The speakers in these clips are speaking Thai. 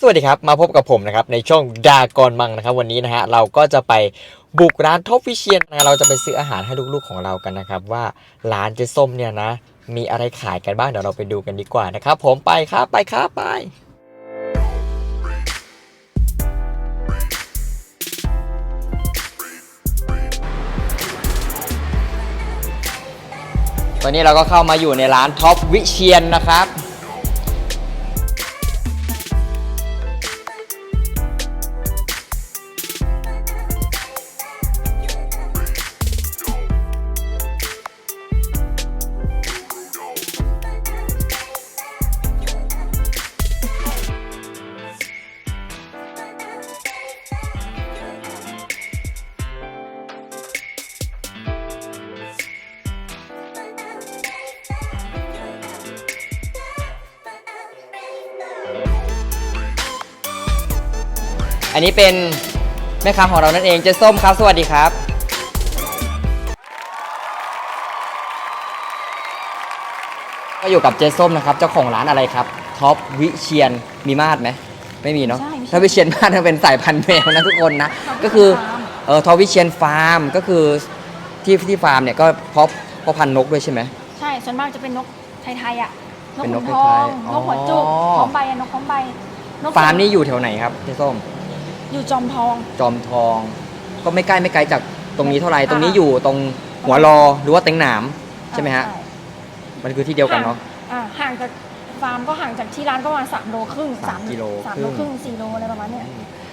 สวัสดีครับ มาพบกับผมนะครับ ในช่องดากอนมังนะครับ วันนี้นะฮะเราก็จะไปบุกร้านท็อฟฟิเชียนนะเราจะไปซื้ออาหารให้ลูกๆของเรากันนะครับ ว่าร้านเจ๊ส้มเนี่ยนะ มีอะไรขายกันบ้างเดี๋ยวเราไปดูกันดีกว่านะครับ ผมไปครับไปครับไปตอนนี้เราก็เข้ามาอยู่ในร้านท็อปวิเชียนนะครับ อันนี้เป็นแม่ค้าของเรานั่นเองเจ๊ส้มครับ สวัสดีครับ ก็อยู่กับเจ๊ส้มนะครับ เจ้าของร้านอะไรครับท็อปวิเชียนมีมาดไหมไม่มีเนาะใช่ไม่ใช่ถ้าวิเชียนมาดมันเป็นสายพันธุ์แมวนะทุกคนนะก็คือเออท็อปวิเชียนฟาร์มก็คือที่ที่ฟาร์มเนี่ยก็เพาะเพาะพันธุ์นกด้วยใช่ไหม ใช่ส่วนมากจะเป็นนกไทยๆอะนกเป็นนขุกนไททยองๆนกหัวจุกอ๋อพร้อมใบอะนกพร้อมใบนกฟาร์มนี่อยู่แถวไหนครับเจ๊ส้ม อยู่จอมทอง จอมทอง ก็ไม่ใกล้ไม่ไกลจากตรงนี้เท่าไหร่ตรงนี้อ่าอยู่ตรงหัวรอหรือว่าเต็งหนามใช่ไหมฮะอ่ามันคือที่เดียวกันเนาะอ่าห่างจากฟาร์มก็ห่างจากที่ร้านก็ประมาณสามโลครึ่งสามกิโลสามครึ่โลงครึ่งสี่โลอะไรประมาณเนี้ย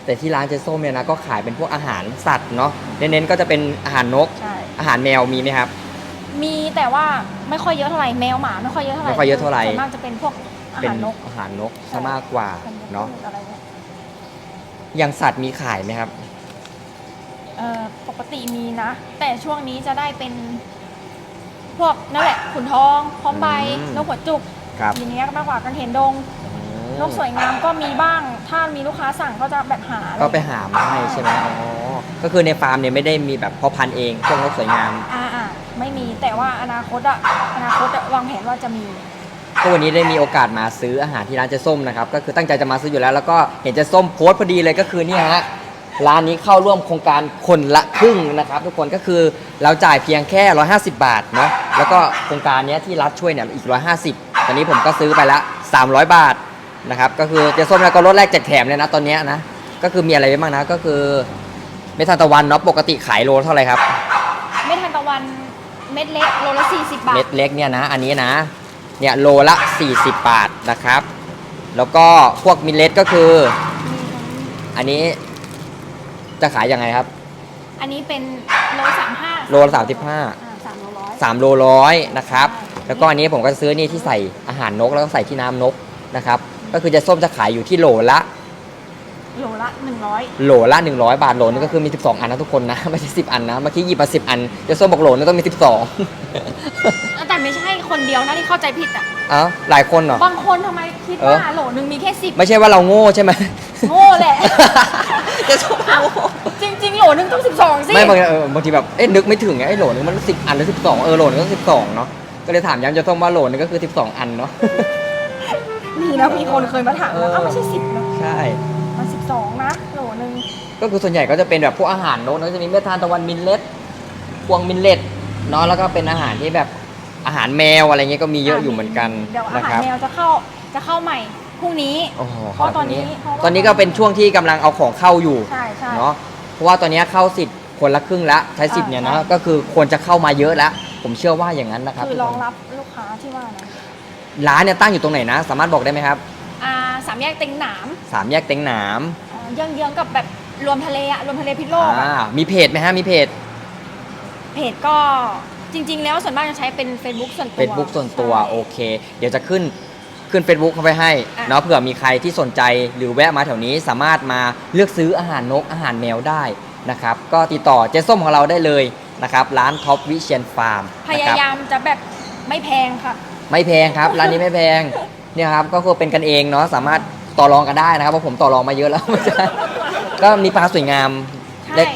แต่ที่ร้านเจ๊ส้มเนี่ยนะก็ขายเป็นพวกอาหารสัตว์เนาะเน้นๆก็จะเป็นอาหารนกใช่อาหารแมวมีไหมครับ มีแต่ว่าไม่ค่อยเยอะเท่าไหร่แมวหมาไม่ค่อยเยอะเท่าไหร่ไม่ค่อยเยอะเท่าไหร่ส่วนมากจะเป็นพวกอาเป็นหารนกอาหารนกซะมากกว่าเป็นเนาะ อะไรเงี้ยอย่างสัตว์มีขายไหมครับ เอ่อปกติมีนะ แต่ช่วงนี้จะได้เป็น พวกนั่นแหละขุนทองพร้อมใบอืม นกหัวจุกครับทีนี้มากกว่ากันเห็นดงนกสวยงามก็มีบ้าง ถ้ามีลูกค้าสั่งก็จะแบบหาอะไรก็ไปหามาให้ใช่ไหมอ๋อก็คือในฟาร์มเนี่ยไม่ได้มีแบบเพาะพันธุ์เองพวกนกสวยงาม อ่าอ่าไม่มีแต่ว่าอนาคตอะอนาคตอะวางแผนว่าจะมี ก็วันนี้ได้มีโอกาสมาซื้ออาหารที่ร้านเจ๊ส้มนะครับ ก็คือตั้งใจจะมาซื้ออยู่แล้ว แล้วก็เห็นเจ๊ส้มโพสต์พอดีเลยก็คือเนี่ยฮะร้านนี้เข้าร่วมโครงการคนละครึ่งนะครับ ทุกคนก็คือเราจ่ายเพียงแค่ 150 บาทเนาะแล้วก็โครงการเนี้ยที่รัฐช่วยเนี่ยอีก 150 ตอนนี้ผมก็ซื้อไปละ 300 บาทนะครับก็คือเจ๊ส้มแล้วก็ลดแรกแจกแถมเลยนะตอนเนี้ยนะก็คือมีอะไรบ้างนะก็คือเมทานตะวันเนาะปกติขายโลเท่าไหร่ครับไม่ทันตะวันเม็ดเล็กโลละ40 บาท เม็ดเล็กเนี่ยนะ อันนี้นะ เนี่ยโลละ 40 บาทนะครับ แล้วก็พวกมิลเลตก็คือ อันนี้จะขายยังไงครับ อันนี้เป็นโลสามห้าโลละ35 สามโลร้อย 3 โลร้อยนะครับ แล้วก็อันนี้ผมก็ซื้อนี่ที่ใส่อาหารนกแล้วก็ใส่ที่น้ำนกนะครับ ก็คือจะส้มจะขายอยู่ที่โหลละ โลละหนึ่งร้อยโหลละ 100 บาทโหลนึงก็คือมี 12 อันนะทุกคนนะ ไม่ใช่ 10 อันนะ เมื่อกี้หยิบมา10 อันเจะส้มบอกโหลนึงต้องมี 12แต่ไม่ใช่ คนเดียวนะที่เข้าใจผิดอะ เอ้าหลายคนเหรอ บางคนทำไมคิดเออว่าโหลหนึ่งมีแค่สิบไม่ใช่ว่าเราโง่ใช่ไหม โง่แหละเจะส้มโง่จริง ๆ โหลหนึ่งต้องสิบสองสิไม่บางเออบางทีแบบเอ๊ะนึกไม่ถึงไงไอ้โหลนึงมันสิบอันหรือสิบสองเออโหลนึงก็สิบสองเนาะก็เลยถามย้ำจะต้องว่าโหลนึงก็คือสิบสองอันเนาะ มีนะมีคนเคยมาถามเอนะอ เอ้าไม่ใช่สิบนะใช่ มันสิบสองนะโหลหนึ่งก็คือส่วนใหญ่ก็จะเป็นแบบพวกอาหารนกเนอะจะมีเมทานตะวันมินเลตพวงมินเลตเนาะแล้วก็เป็นอาหารที่แบบ อาหารแมวอะไรเงี้ยก็มีเยอะอยู่เหมือนกันเดี๋ยวอานะคหารรับ แมวจะเข้าจะเข้าใหม่พรุ่งนี้ โอ้โหเพราะตอนนี้เพราะว่า ตอนนี้ก็เป็นช่วงที่กำลังเอาของเข้าอยู่ใช่ใช่ เนาะเพราะว่าตอนนี้เข้าสิทธิ์คนละครึ่งละใช้สิทธิ์เนี่ยนะอ่าใช่ ก็คือควรจะเข้ามาเยอะแล้ว ผมเชื่อว่าอย่างนั้นนะครับคือทุกรคองนรับลูกค้าที่ว่านะร้านเนี่ยตั้งอยู่ตรงไหนนะ สามารถบอกได้ไหมครับอ่าสามแยกเต็งหนามสามแยกเต็งหนามอ่าเยื้องๆกับแบบรวมทะเลอะรวมทะเลพิษโลกอะอ่ามีเพจไหมฮะมีเพจเพจก็ จริง ๆ แล้วส่วนมากจะใช้เป็น Facebook ส่วนตัว Facebook ส่วนตัวใช่ โอเค เดี๋ยวจะขึ้นขึ้น Facebook เข้าไปให้อะ เนาะเผื่อมีใครที่สนใจหรือแวะมาแถวนี้สามารถมาเลือกซื้ออาหารนกอาหารแมวได้นะครับก็ติดต่อเจ๊ส้มของเราได้เลยนะครับร้านท็อปวิเชียนฟาร์มพยายามจะแบบไม่แพงค่ะ ไม่แพงครับ ร้านนี้ไม่แพงเนี่ยครับก็คือเป็นกันเองเนาะสามารถต่อรองกันได้นะครับเพราะผมต่อรองมาเยอะแล้ว ก็มีปลาสวยงามใช่ เล็ก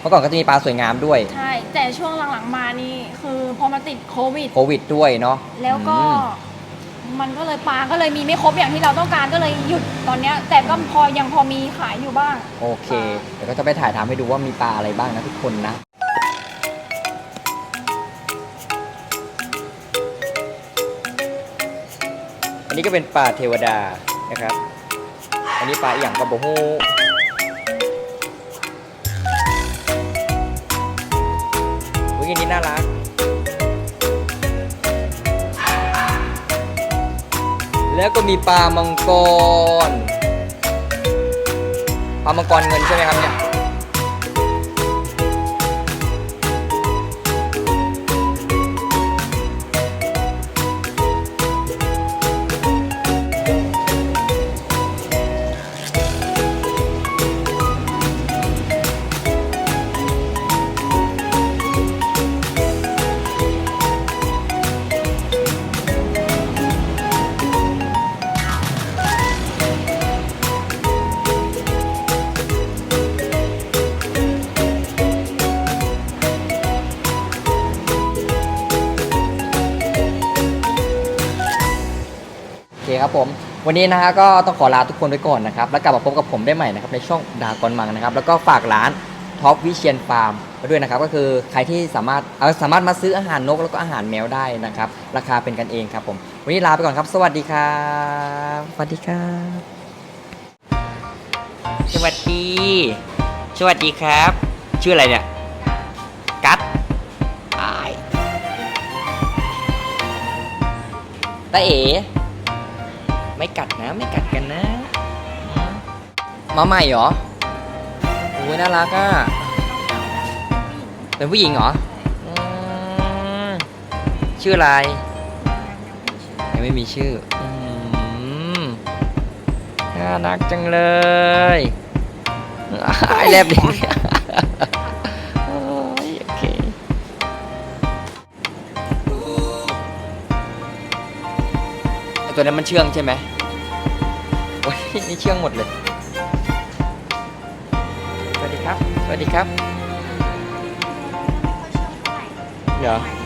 เมื่อก่อนก็จะมีปลาสวยงามด้วย ใช่ แต่ช่วงหลังๆมานี่คือพอมาติดโควิด โควิดด้วยเนาะแล้วก็ อืมมันก็เลยปลาก็เลยมีไม่ครบอย่างที่เราต้องการก็เลยหยุดตอนเนี้ย แต่ก็พอยังพอมีขายอยู่บ้าง โอเค เดี๋ยวก็จะไปถ่ายทำให้ดูว่ามีปลาอะไรบ้างนะทุกคนนะ อันนี้ก็เป็นปลาเทวดานะครับ อันนี้ปลาอหย่างกระโบฮู นี้น่ารัก แล้วก็มีปลามังกร ปลามังกรเงินใช่ไหมครับเนี่ย คครับผม วันนี้นะฮะก็ต้องขอลาทุกคนไปก่อนนะครับ แล้วกลับมาพบกับผมได้ใหม่นะครับในช่องดากอนมังนะครับ แล้วก็ฝากร้านท็อปวิเชียนฟาร์มไว้ด้วยนะครับ ก็คือใครที่สามารถเออสามารถมาซื้ออาหารนกแล้วก็อาหารแมวได้นะครับ ราคาเป็นกันเองครับผม วันนี้ลาไปก่อนครับ สวัสดีครับสวัสดีครับสวัสดี สวัสดีครับ ชื่ออะไรเนี่ย กัดอายตาเอ๋ ไม่กัดนะ ไม่กัดกันนะ มาใหม่เหรอโอ้ยน่ารักอะ เป็นผู้หญิงเหรออืมชื่ออะไร ยังไม่มีชื่ออืมน่ารักจังเลยไอแลบดิ ตัวนั้นมันเชื่องใช่ไหมโอ้ยนี่เชื่องหมดเลย สวัสดีครับ สวัสดีครับ เหรอ